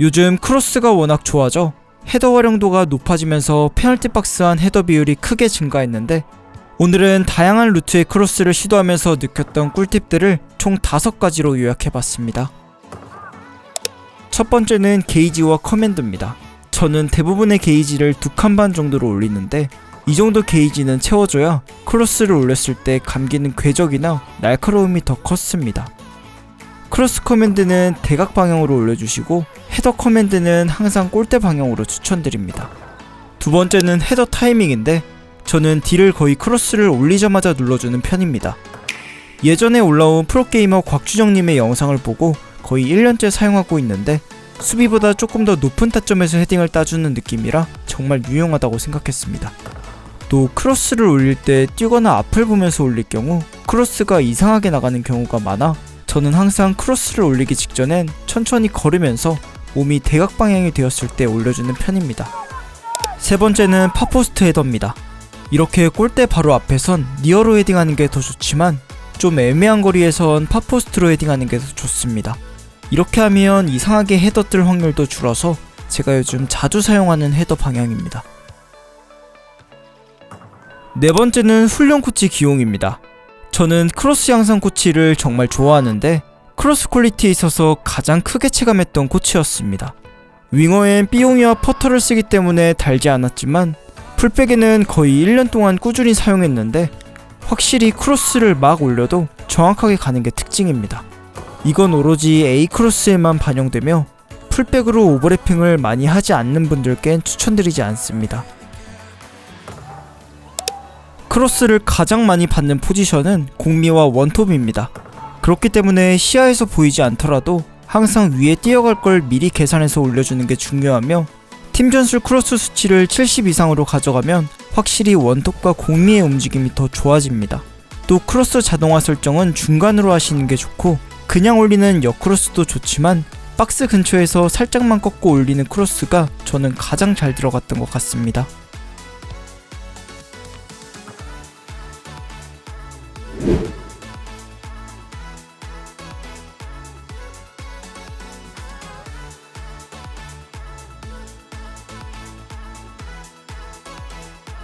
요즘 크로스가 워낙 좋아져 헤더 활용도가 높아지면서 페널티 박스 안 헤더 비율이 크게 증가했는데 오늘은 다양한 루트의 크로스를 시도하면서 느꼈던 꿀팁들을 총 5가지로 요약해봤습니다. 첫 번째는 게이지와 커맨드입니다. 저는 대부분의 게이지를 두 칸 반 정도로 올리는데 이 정도 게이지는 채워줘야 크로스를 올렸을 때 감기는 궤적이나 날카로움이 더 컸습니다. 크로스 커맨드는 대각 방향으로 올려주시고 헤더 커맨드는 항상 골대 방향으로 추천드립니다. 두 번째는 헤더 타이밍인데 저는 딜을 거의 크로스를 올리자마자 눌러주는 편입니다. 예전에 올라온 프로게이머 곽주정님의 영상을 보고 거의 1년째 사용하고 있는데 수비보다 조금 더 높은 타점에서 헤딩을 따주는 느낌이라 정말 유용하다고 생각했습니다. 또 크로스를 올릴 때 뛰거나 앞을 보면서 올릴 경우 크로스가 이상하게 나가는 경우가 많아 저는 항상 크로스를 올리기 직전엔 천천히 걸으면서 몸이 대각 방향이 되었을 때 올려주는 편입니다. 세 번째는 파포스트 헤더입니다. 이렇게 골대 바로 앞에선 니어로 헤딩하는 게 더 좋지만 좀 애매한 거리에선 파포스트로 헤딩하는 게 더 좋습니다. 이렇게 하면 이상하게 헤더 뜰 확률도 줄어서 제가 요즘 자주 사용하는 헤더 방향입니다. 네 번째는 훈련 코치 기용입니다. 저는 크로스 양상 코치를 정말 좋아하는데 크로스 퀄리티에 있어서 가장 크게 체감했던 코치였습니다. 윙어엔 삐용이와 퍼터를 쓰기 때문에 달지 않았지만 풀백에는 거의 1년 동안 꾸준히 사용했는데 확실히 크로스를 막 올려도 정확하게 가는 게 특징입니다. 이건 오로지 A 크로스에만 반영되며 풀백으로 오버래핑을 많이 하지 않는 분들께는 추천드리지 않습니다. 크로스를 가장 많이 받는 포지션은 공미와 원톱입니다. 그렇기 때문에 시야에서 보이지 않더라도 항상 위에 뛰어갈 걸 미리 계산해서 올려주는 게 중요하며 팀 전술 크로스 수치를 70 이상으로 가져가면 확실히 원톱과 공미의 움직임이 더 좋아집니다. 또 크로스 자동화 설정은 중간으로 하시는 게 좋고 그냥 올리는 역크로스도 좋지만 박스 근처에서 살짝만 꺾고 올리는 크로스가 저는 가장 잘 들어갔던 것 같습니다.